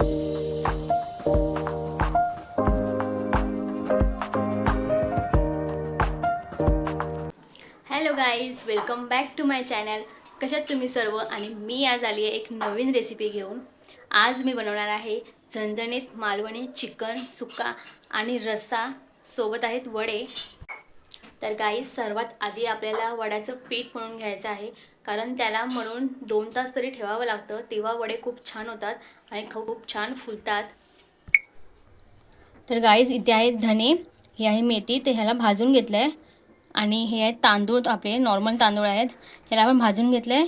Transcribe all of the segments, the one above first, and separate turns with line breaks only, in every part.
Hello guys welcome back to my channel कशात तुम्ही सर्व? आणि मी आज आली आहे एक नवीन रेसिपी घेऊन. आज मी बनवणार आहे झणझणीत मालवणी चिकन सुक्का आणि रस्सा. सोबत आहेत वडे. तर गाई सर्वात आधी आपल्याला वड्याचं पीठ म्हणून घ्यायचं आहे. कारण त्याला म्हणून दोन तास तरी ठेवावं लागतं. तेव्हा वडे खूप छान होतात आणि खूप छान फुलतात. तर गाईज इथे आहे धने हे आहे मेथी ते ह्याला भाजून घेतलं आहे आणि हे आहे तांदूळ आपले नॉर्मल तांदूळ आहेत. ह्याला आपण भाजून घेतलं आहे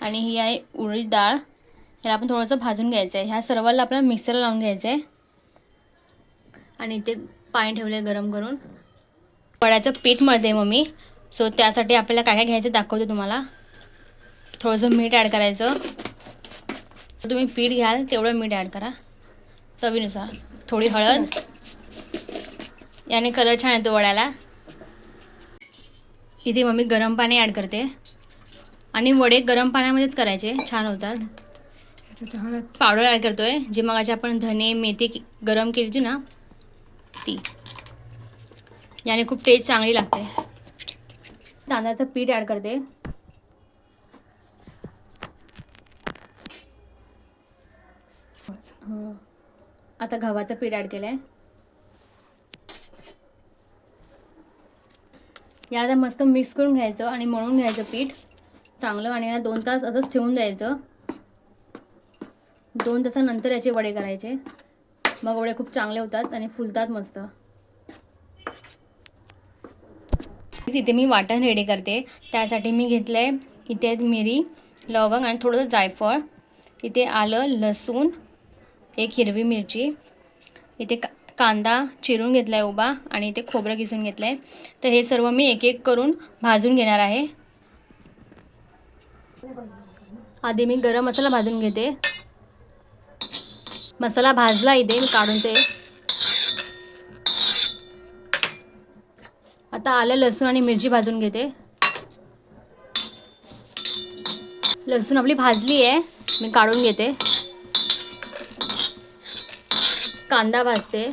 आणि ही आहे उडीद डाळ. ह्याला आपण थोडंसं भाजून घ्यायचं आहे ह्या सर्वाला आपल्याला मिक्सरला लावून घ्यायचं आहे आणि इथे पाणी ठेवलं आहे गरम करून. वड्याचं पीठ मळते मम्मी. सो त्यासाठी आपल्याला काय काय घ्यायचं दाखवते तुम्हाला. थोडंसं मीठ ॲड करायचं. तुम्ही पीठ घ्याल तेवढं मीठ ॲड करा. चवीनुसार. थोडी हळद. याने कलर छान येतो वड्याला. इथे मम्मी गरम पाणी ॲड करते. आणि वडे गरम पाण्यामध्येच करायचे. छान होतात. पावडर ॲड करतोय. जी मगाची आपण धने मेथी की- गरम केली होती ना ती. याने खूप टेस्ट चांगली लागते. तांदळाचं पीठ ॲड करते. आता गव्हाचं पीठ ॲड केलं आहे याला मस्त मिक्स करून घ्यायचं आणि मळून घ्यायचं पीठ. चांगलं आणि याला दोन तास असंच ठेवून द्यायचं. दोन तासानंतर याचे वडे करायचे. मग वडे खूप चांगले होतात आणि फुलतात मस्त. इथे मी वाटण रेडी करते. त्यासाठी मी घेतलं आहे इथे मिरी लवंग आणि थोडंसं जायफळ. इथे आलं लसूण एक हिरवी मिरची. इथे का कांदा चिरून घेतला आहे उभा आणि इथे खोबरं किसून घेतलं आहे तर हे सर्व मी एक एक करून भाजून घेणार आहे. आधी मी गरम मसाला भाजून घेते. मसाला भाजला इथे मी काढून ते आता आलं लसूण आणि मिरची भाजून घेते. लसूण आपली भाजली आहे. मी काढून घेते. कांदा भाजते.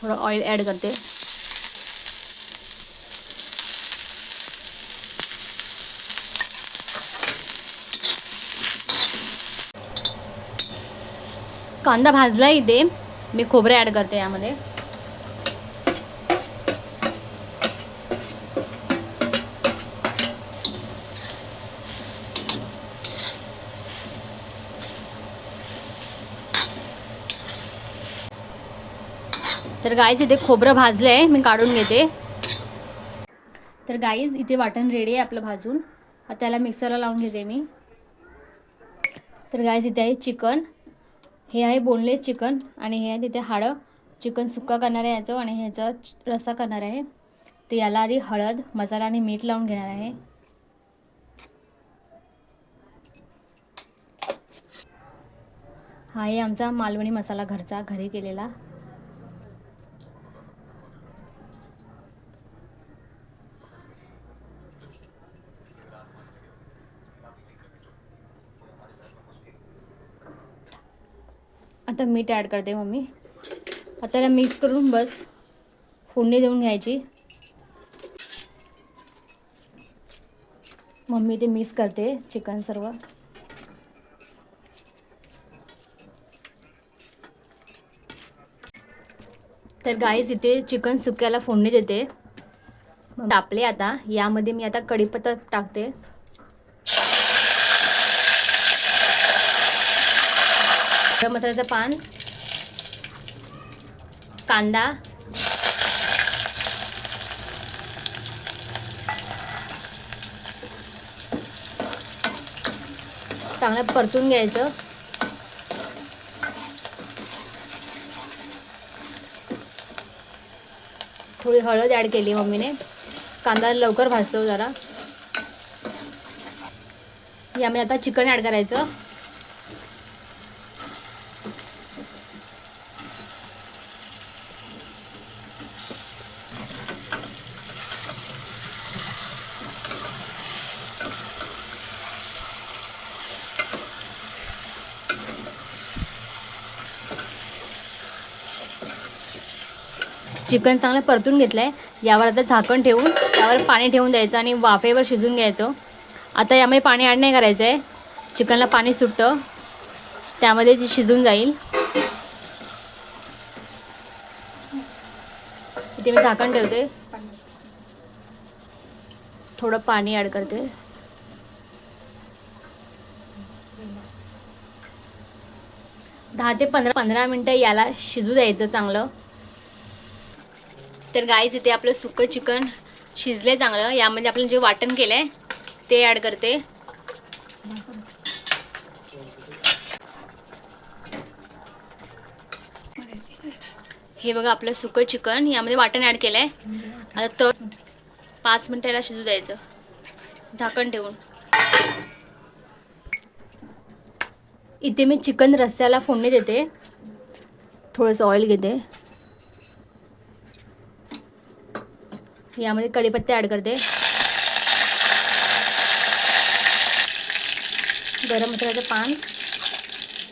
थोडं ऑइल ॲड करते. कांदा भाजला इथे. मी खोबरे ॲड करते यामध्ये. तर गाईज इथे खोबरं भाजलं आहे मी काढून घेते. तर गाईज इथे वाटण रेडी आहे आपलं भाजून. त्याला मिक्सरला लावून घेते मी. तर गाईज इथे आहे चिकन. हे आहे बोनलेस चिकन आणि हे आहे तिथे हाडं. चिकन सुक्का करणार आहे याचं आणि ह्याचा रस्सा करणार आहे. तर याला आधी हळद मसाला आणि मीठ लावून घेणार आहे. हा आहे आमचा मालवणी मसाला घरचा घरी केलेला. आता मीठ ॲड करते मम्मी. आता मिक्स करून बस. फोडणी देऊन घ्यायची. मम्मी ते मिक्स करते चिकन सर्व. तर गाईज इथे चिकन सुक्याला फोडणी देते. मग तापले आता. यामध्ये मी आता कढीपत्ता टाकते. गरम मसाल्याचं पान कांदा चांगलं परतून घ्यायचं. थोडी हळद ॲड केली मम्मीने. कांदा लवकर भाजतो जरा. यामध्ये आता चिकन ॲड करायचं. चिकन चांगलं परतून घेतलं आहे यावर आता झाकण ठेवून त्यावर पाणी ठेवून द्यायचं आणि वाफेवर शिजून घ्यायचं. आता यामध्ये पाणी ॲड नाही करायचं आहे चिकनला पाणी सुटतं. त्यामध्ये ती शिजून जाईल. इथे मी झाकण ठेवते. थोडं पाणी ॲड करते. दहा ते पंधरा पंधरा मिनटं याला शिजू द्यायचं चांगलं. तर गाईज इथे आपलं सुकं चिकन शिजले चांगलं. यामध्ये आपण जे वाटण केलं आहे ते ॲड करते. हे बघा आपलं सुकं चिकन. यामध्ये वाटण ॲड केलं आहे आता तर पाच मिनटं याला शिजू द्यायचं. झाकण ठेवून. इथे मी चिकन रस्स्याला फोडणी देते. थोडंसं ऑइल घेते. यामध्ये कढीपत्ते ॲड करते. गरम मसाल्याचं पान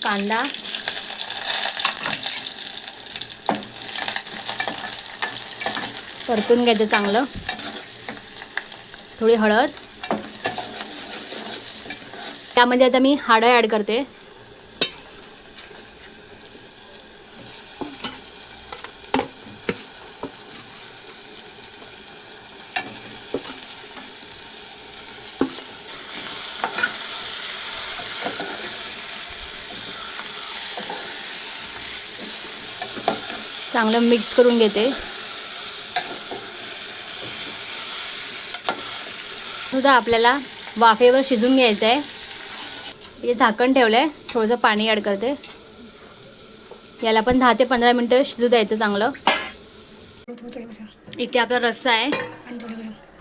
कांदा परतून घ्यायचं चांगलं. थोडी हळद. त्यामध्ये आता मी हाडं ॲड करते. चांगलं मिक्स करून घेते. सुद्धा आपल्याला वाफेवर शिजून घ्यायचं आहे हे झाकण ठेवलं आहे थोडंसं पाणी ॲड करते. याला पण दहा ते पंधरा मिनटं शिजू द्यायचं चांगलं. इथे आपला रस्सा आहे.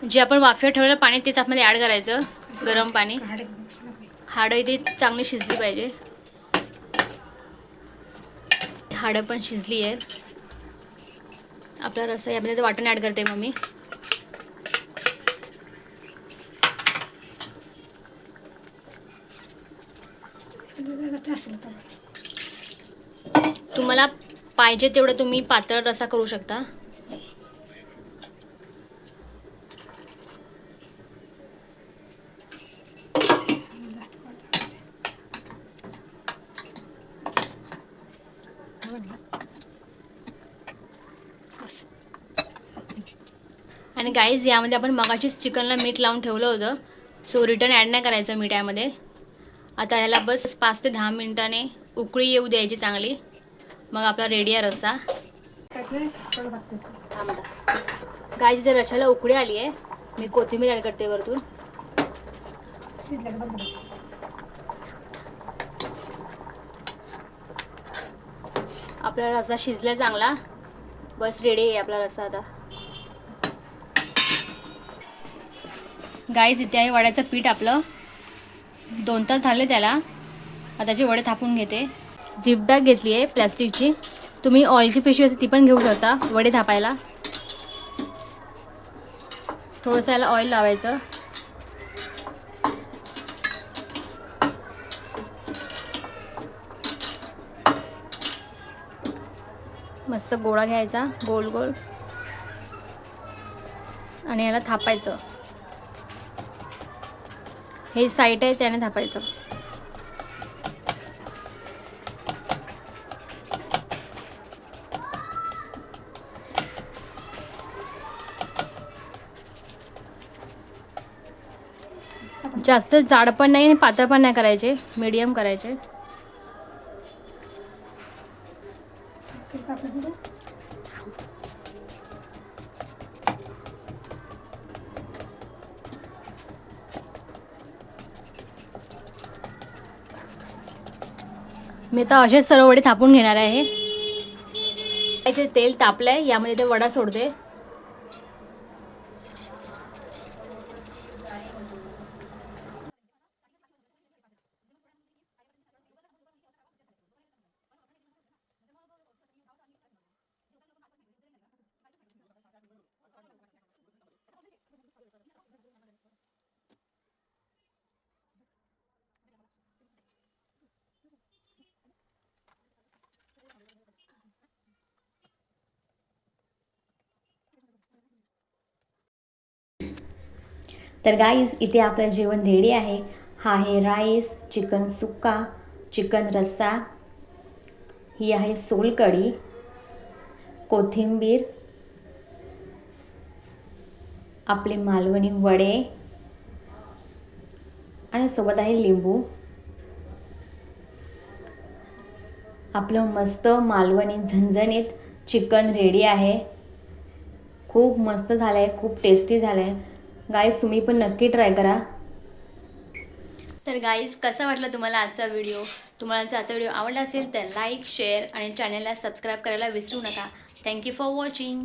जे आपण वाफेवर ठेवलेलं पाणी तेच आतमध्ये ॲड करायचं. गरम पाणी. हाडं इथे चांगली शिजली पाहिजे. हाडं पण शिजली आहेत. आपला रस्सा यामध्ये वाटण ॲड करते मग मी तुम्हाला पाहिजे तेवढं तुम्ही पातळ रसा करू शकता. आणि गाईज यामध्ये आपण मगाशीच चिकनला मीठ लावून ठेवलं होतं. सो रिटर्न ॲड नाही करायचं मीठ यामध्ये. आता ह्याला बस पाच ते दहा मिनिटाने उकळी येऊ द्यायची चांगली. मग आपला रेडी आहे रस्सा. गायची जर रशाला उकळी आली आहे. मी कोथिंबीर ॲड करते वरतून. आपला रस्सा शिजला चांगला. बस रेडी आहे आपला रस्सा आता. गाईज इथे आहे वड्याचं पीठ आपलं. दोन तास झाले त्याला. आता वडे थापून घेते. झिप बॅग घेतली आहे प्लॅस्टिकची. तुम्ही ऑइलची पिशवी असते ती पण घेऊ शकता वडे थापायला. थोडंसं याला ऑइल लावायचं. मस्त गोळा घ्यायचा गोल गोल. आणि याला थापायचं. हे साईट आहे त्याने थापायचं. जास्त जाड पण नाही आणि पातळ पण नाही करायचे मीडियम करायचे. मी आता असेच सर्व वडे थापून घेणार आहे. याचे तेल तापलंय यामध्ये ते वडा सोडते. तर गाईज इथे आपलं जेवण रेडी आहे. हा आहे राईस चिकन सुक्का चिकन रस्सा. ही आहे सोलकढी कोथिंबीर आपले मालवणी वडे आणि सोबत आहे लिंबू. आपलं मस्त मालवणी झणझणीत चिकन रेडी आहे. खूप मस्त झालं आहे खूप टेस्टी झालं आहे गाईज तुम्ही पण नक्की ट्राय करा. तर गाईज कसा वाटला तुम्हाला आजचा व्हिडिओ तुम्हाला आजचा व्हिडिओ आवडला असेल तर लाईक शेअर आणि चॅनलला सबस्क्राईब करायला विसरू नका. Thank you for watching